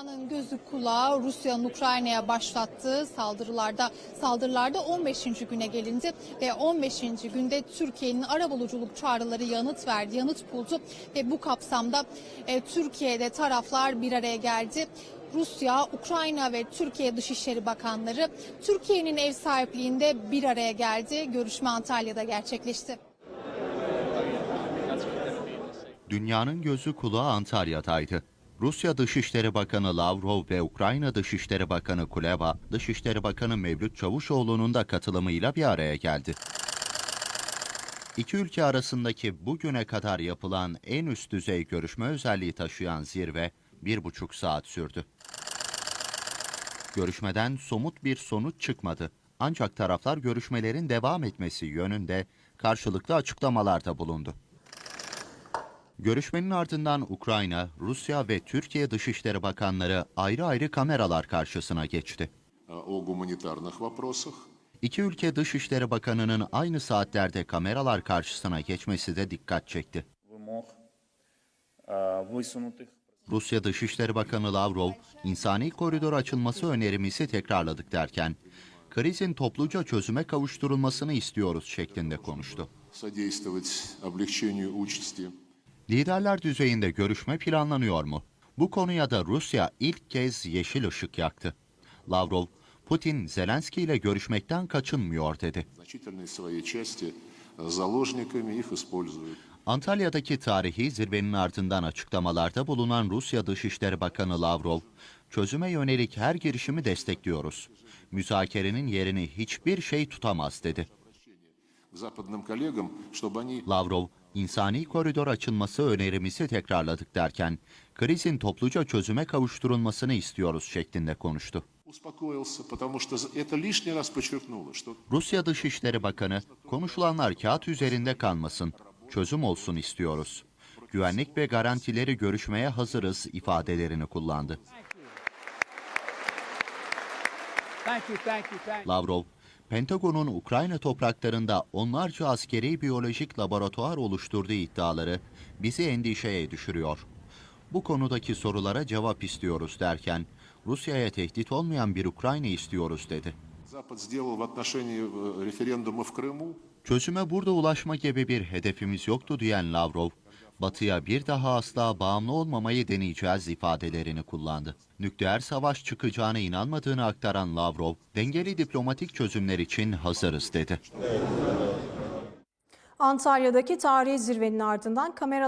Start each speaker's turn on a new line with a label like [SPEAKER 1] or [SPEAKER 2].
[SPEAKER 1] Dünyanın gözü kulağı Rusya'nın Ukrayna'ya başlattığı saldırılarda saldırılarda 15. güne gelindi ve 15. günde Türkiye'nin arabuluculuk çağrıları yanıt verdi, yanıt buldu ve bu kapsamda e, Türkiye'de taraflar bir araya geldi. Rusya, Ukrayna ve Türkiye Dışişleri Bakanları Türkiye'nin ev sahipliğinde bir araya geldi. Görüşme Antalya'da gerçekleşti.
[SPEAKER 2] Dünyanın gözü kulağı Antalya'daydı. Rusya Dışişleri Bakanı Lavrov ve Ukrayna Dışişleri Bakanı Kuleba, Dışişleri Bakanı Mevlüt Çavuşoğlu'nun da katılımıyla bir araya geldi. İki ülke arasındaki bugüne kadar yapılan en üst düzey görüşme özelliği taşıyan zirve bir buçuk saat sürdü. Görüşmeden somut bir sonuç çıkmadı. Ancak taraflar görüşmelerin devam etmesi yönünde karşılıklı açıklamalarda bulundu. Görüşmenin ardından Ukrayna, Rusya ve Türkiye Dışişleri Bakanları ayrı ayrı kameralar karşısına geçti. İki ülke Dışişleri Bakanı'nın aynı saatlerde kameralar karşısına geçmesi de dikkat çekti. Rusya Dışişleri Bakanı Lavrov, insani koridor açılması önerimizi tekrarladık derken, krizin topluca çözüme kavuşturulmasını istiyoruz şeklinde konuştu. Liderler düzeyinde görüşme planlanıyor mu? Bu konuya da Rusya ilk kez yeşil ışık yaktı. Lavrov, Putin Zelenski ile görüşmekten kaçınmıyor dedi. Antalya'daki tarihi zirvenin ardından açıklamalarda bulunan Rusya Dışişleri Bakanı Lavrov, çözüme yönelik her girişimi destekliyoruz. Müzakerenin yerini hiçbir şey tutamaz dedi. Lavrov, insani koridor açılması önerimizi tekrarladık derken, krizin topluca çözüme kavuşturulmasını istiyoruz şeklinde konuştu. Rusya Dışişleri Bakanı, konuşulanlar kağıt üzerinde kalmasın, çözüm olsun istiyoruz. Güvenlik ve garantileri görüşmeye hazırız ifadelerini kullandı. Lavrov, Pentagon'un Ukrayna topraklarında onlarca askeri biyolojik laboratuvar oluşturduğu iddiaları bizi endişeye düşürüyor. Bu konudaki sorulara cevap istiyoruz derken Rusya'ya tehdit olmayan bir Ukrayna istiyoruz dedi. Çözüme burada ulaşma gibi bir hedefimiz yoktu diyen Lavrov, Batı'ya bir daha asla bağımlı olmamayı deneyeceğiz ifadelerini kullandı. Nükleer savaş çıkacağına inanmadığını aktaran Lavrov, dengeli diplomatik çözümler için hazırız dedi.
[SPEAKER 3] Antalya'daki tarihi zirvenin ardından kameralar